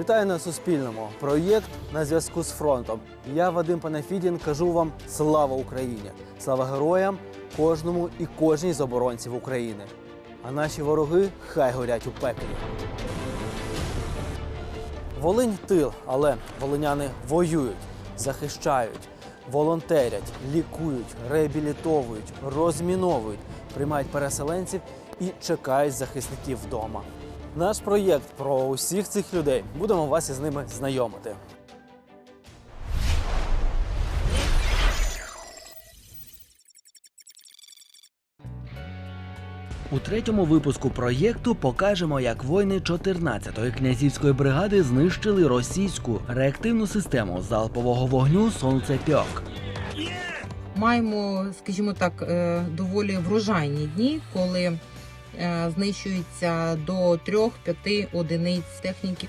Вітаю на Суспільному. Проєкт на зв'язку з фронтом. Я Вадим Панафідін кажу вам слава Україні! Слава героям, кожному і кожній з оборонців України. А наші вороги хай горять у пеклі. Волинь тил, але волиняни воюють, захищають, волонтерять, лікують, реабілітовують, розміновують, приймають переселенців і чекають захисників вдома. Наш проєкт про усіх цих людей. Будемо вас із ними знайомити. У третьому випуску проєкту покажемо, як воїни 14-ї князівської бригади знищили російську реактивну систему залпового вогню Сонцепьок. Маємо, скажімо так, е, доволі врожайні дні, коли знищується до 3-5 одиниць техніки.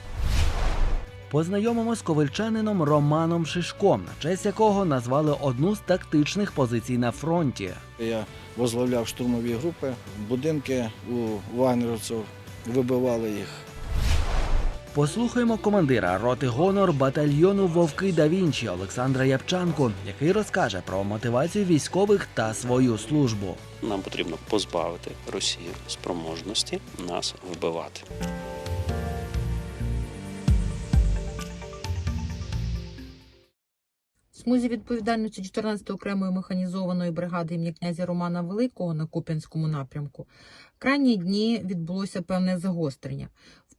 Познайомимо з ковальчанином Романом Шишком, на честь якого назвали одну з тактичних позицій на фронті. Я возглавляв штурмові групи, будинки у вагнерівців, вибивали їх. Послухаємо командира роти гонор батальйону Вовки да Вінчі Олександра Япчанку, який розкаже про мотивацію військових та свою службу. Нам потрібно позбавити Росію спроможності нас вбивати. Смузі відповідальності 14-ї окремої механізованої бригади імені князя Романа Великого на Куп'янському напрямку крайні дні відбулося певне загострення.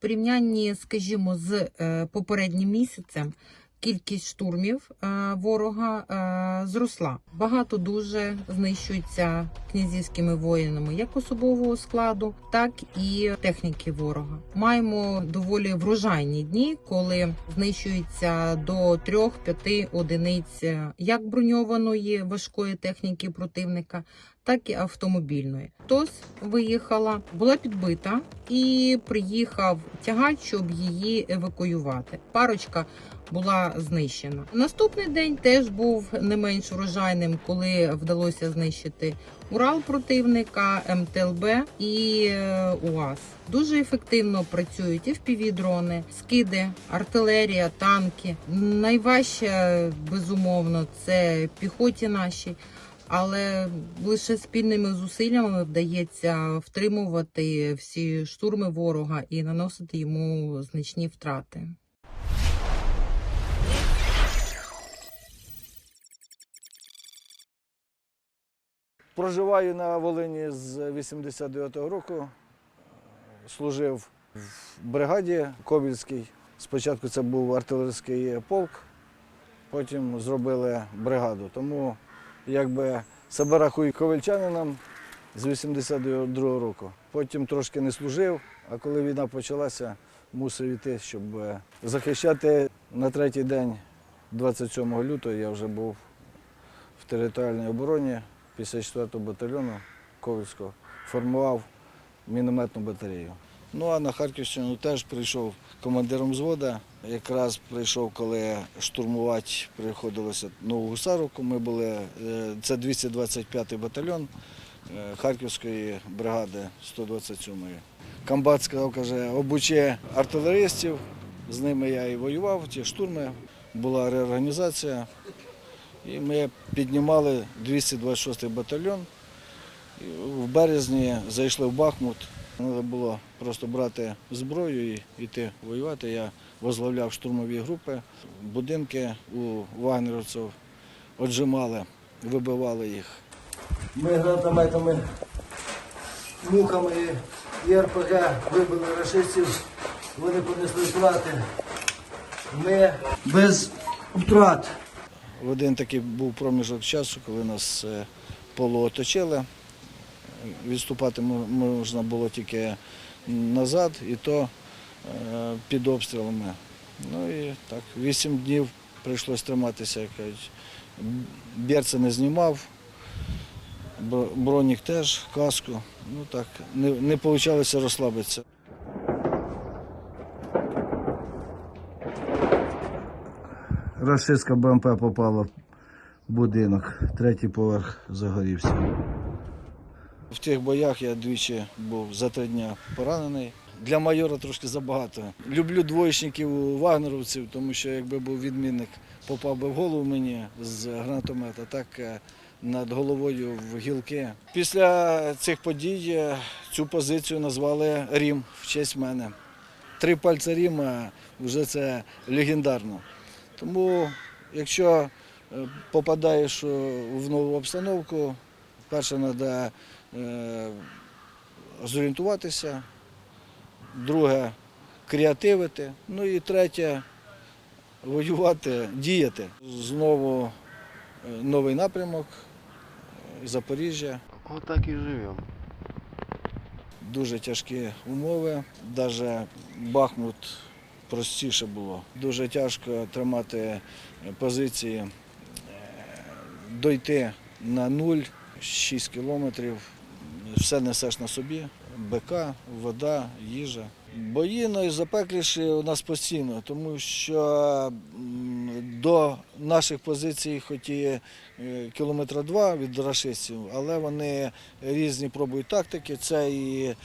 Порівнянні, скажімо, з е, попереднім місяцем кількість штурмів е, ворога е, зросла. Багато дуже знищується князівськими воїнами як особового складу, так і техніки ворога. Маємо доволі врожайні дні, коли знищується до 3-5 одиниць як броньованої важкої техніки противника, так і автомобільної. ТОС виїхала, була підбита і приїхав тягач, щоб її евакуювати. Парочка була знищена. Наступний день теж був не менш врожайним, коли вдалося знищити Урал противника, МТЛБ і е, УАЗ. Дуже ефективно працюють і впівдрони, скиди, артилерія, танки. Найважче, безумовно, це піхоті наші. Але лише спільними зусиллями вдається втримувати всі штурми ворога і наносити йому значні втрати. Проживаю на Волині з 89-го року. Служив в бригаді Кобільській. Спочатку це був артилерійський полк, потім зробили бригаду. Тому якби себе рахую з 82-го року. Потім трошки не служив, а коли війна почалася, мусив йти, щоб е, захищати на третій день, 27 лютого, я вже був в територіальній обороні 54-го батальйону Ковальського, формував мінометну батарею. Ну а на Харківщину теж прийшов командиром взвода. Якраз прийшов, коли штурмувати приходилося Нову Гусаровку. Ми були, е, це 225-й батальйон е, Харківської бригади 127-ї. Комбат сказав, каже, обучи артилеристів, з ними я і воював, ті штурми. Була реорганізація. І ми піднімали 226-й батальйон. В березні зайшли в Бахмут. Треба було просто брати зброю і йти воювати. Я возглавляв штурмові групи, будинки у вагнерівців отжимали, вибивали їх. Ми гранатометами, мухами і РПГ вибили рашистів, вони понесли втрати. Ми без втрат. В один такий був проміжок часу, коли нас е, полуоточили. Відступати можна було тільки назад, і то е, під обстрілами. Ну і так, вісім днів прийшлося триматися. як кажуть. Берце не знімав, бронік теж, каску. Ну так, не, не вийшло розслабитися. Рашистська БМП попала в будинок, третій поверх загорівся. В тих боях я двічі був за три дні поранений. Для майора трошки забагато. Люблю двоєчників вагнеровців, тому що якби був відмінник, попав би в голову мені з гранатомета, так е, над головою в гілки. Після цих подій е, цю позицію назвали Рім в честь мене. Три пальця Ріма вже це легендарно. Тому, якщо е, попадаєш в нову обстановку, перше треба зорієнтуватися, друге креативити, ну і третє воювати, діяти. Знову е, новий напрямок е, Запоріжжя. Отак і живемо. Дуже тяжкі умови. Навіть Бахмут простіше було. Дуже тяжко тримати позиції, е, дойти на нуль, 6 кілометрів. Все несеш на собі. БК, вода, їжа. Бої найзапекліші у нас постійно, тому що до наших позицій, хоч і е, кілометра два від рашистів, але вони різні пробують тактики. Це і е,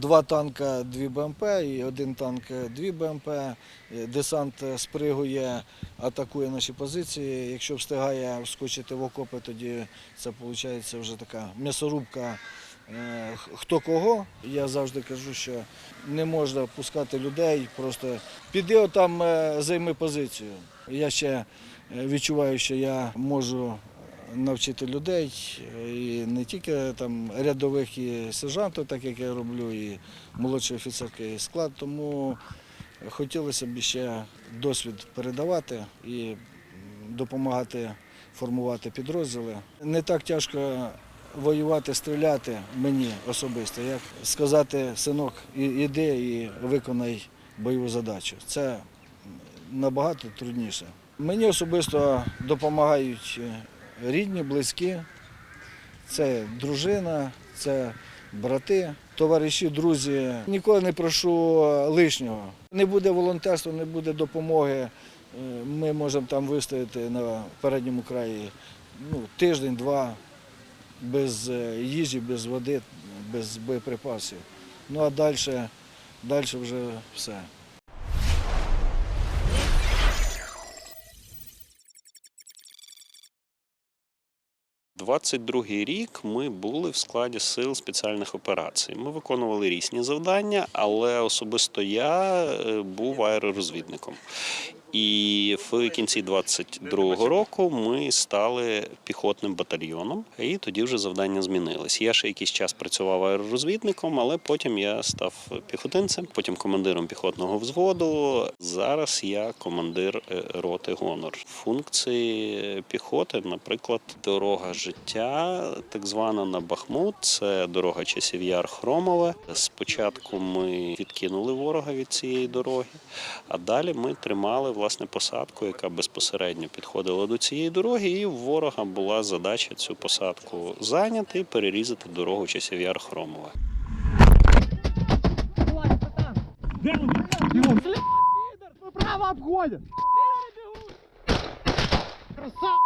два танка, дві БМП, і один танк, дві БМП. Е, Десант спригує, атакує наші позиції. Якщо встигає вскочити в окопи, тоді це виходить вже така м'ясорубка. Е, Хто кого, я завжди кажу, що не можна пускати людей, просто піди отам, е, займи позицію. Я ще е, відчуваю, що я можу навчити людей, і не тільки там рядових і сержантів, так як я роблю, і молодший офіцерський склад. Тому хотілося б ще досвід передавати і допомагати формувати підрозділи. Не так тяжко воювати, стріляти мені особисто, як сказати, синок, іди і виконай бойову задачу. Це набагато трудніше. Мені особисто допомагають е, рідні, близькі, це дружина, це брати, товариші, друзі. Ніколи не прошу лишнього. Не буде волонтерства, не буде допомоги. е, Ми можемо там вистояти на передньому краї ну, тиждень-два без е, їжі, без води, без боєприпасів. Ну а далі, далі вже все. – 22-й рік ми були в складі сил спеціальних операцій. Ми виконували різні завдання, але особисто я е, був аеророзвідником. І в кінці 22-го року ми стали піхотним батальйоном, і тоді вже завдання змінились. Я ще якийсь час працював аеророзвідником, але потім я став піхотинцем, потім командиром піхотного взводу. Зараз я командир е, роти гонор. Функції піхоти, наприклад, дорога життя, так звана на Бахмут, це дорога часів яр Хромове. Спочатку ми відкинули ворога від цієї дороги, а далі ми тримали власне посадку, яка безпосередньо підходила до цієї дороги, і у ворога була задача цю посадку зайняти і перерізати дорогу часів яр Хромове. Право обходят! Красава,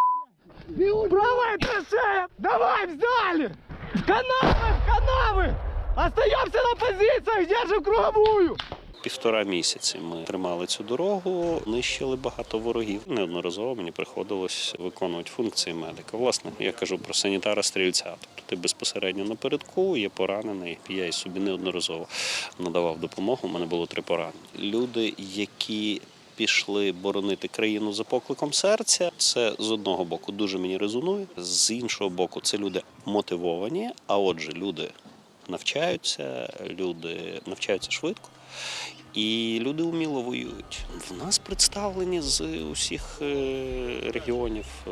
Правая траншея! Давай, взяли! В канавы, в канавы! Остаемся на позициях, держим круговую! Півтора місяці ми тримали цю дорогу, нищили багато ворогів. Неодноразово мені приходилось виконувати функції медика. Власне, я кажу про санітара стрільця. Тобто ти безпосередньо напередку, є поранений. Я і собі неодноразово надавав допомогу. У мене було три поранення. Люди, які Пішли боронити країну за покликом серця. Це з одного боку дуже мені резонує. З іншого боку, це люди мотивовані. А отже, люди навчаються, люди навчаються швидко. І люди вміло воюють. В нас представлені з усіх е, регіонів е,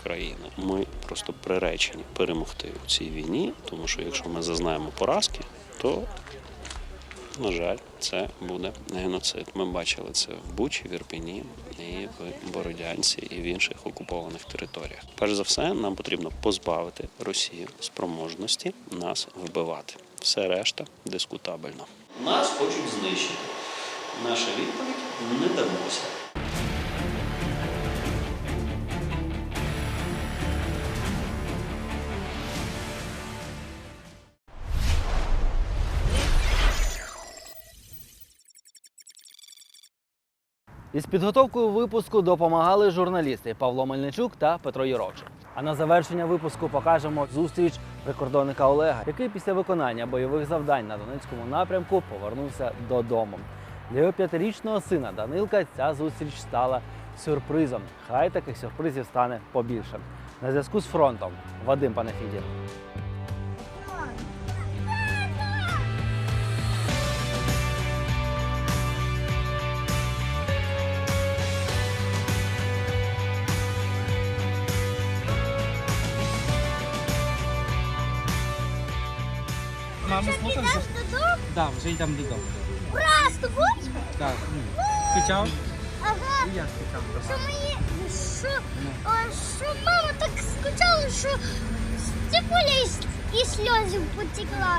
України. Ми просто приречені перемогти у цій війні, тому що якщо ми зазнаємо поразки, то на жаль, це буде геноцид. Ми бачили це в Бучі, в Ірпіні, і в Бородянці, і в інших окупованих територіях. Перш за все, нам потрібно позбавити Росію спроможності нас вбивати. Все решта дискутабельно. Нас хочуть знищити. Наша відповідь не дамося. Із підготовкою випуску допомагали журналісти Павло Мельничук та Петро Єровчин. А на завершення випуску покажемо зустріч прикордонника Олега, який після виконання бойових завдань на Донецькому напрямку повернувся додому. Для його п'ятирічного сина Данилка ця зустріч стала сюрпризом. Хай таких сюрпризів стане побільше. На зв'язку з фронтом Вадим Панафідін. Маму додому? Так, вже йдемо додому. Ура, з тобою? Так. Скучав? Ага. І я скучав. Що мої, що, а, що мама так скучала, що степуля із, і сльозів потекла.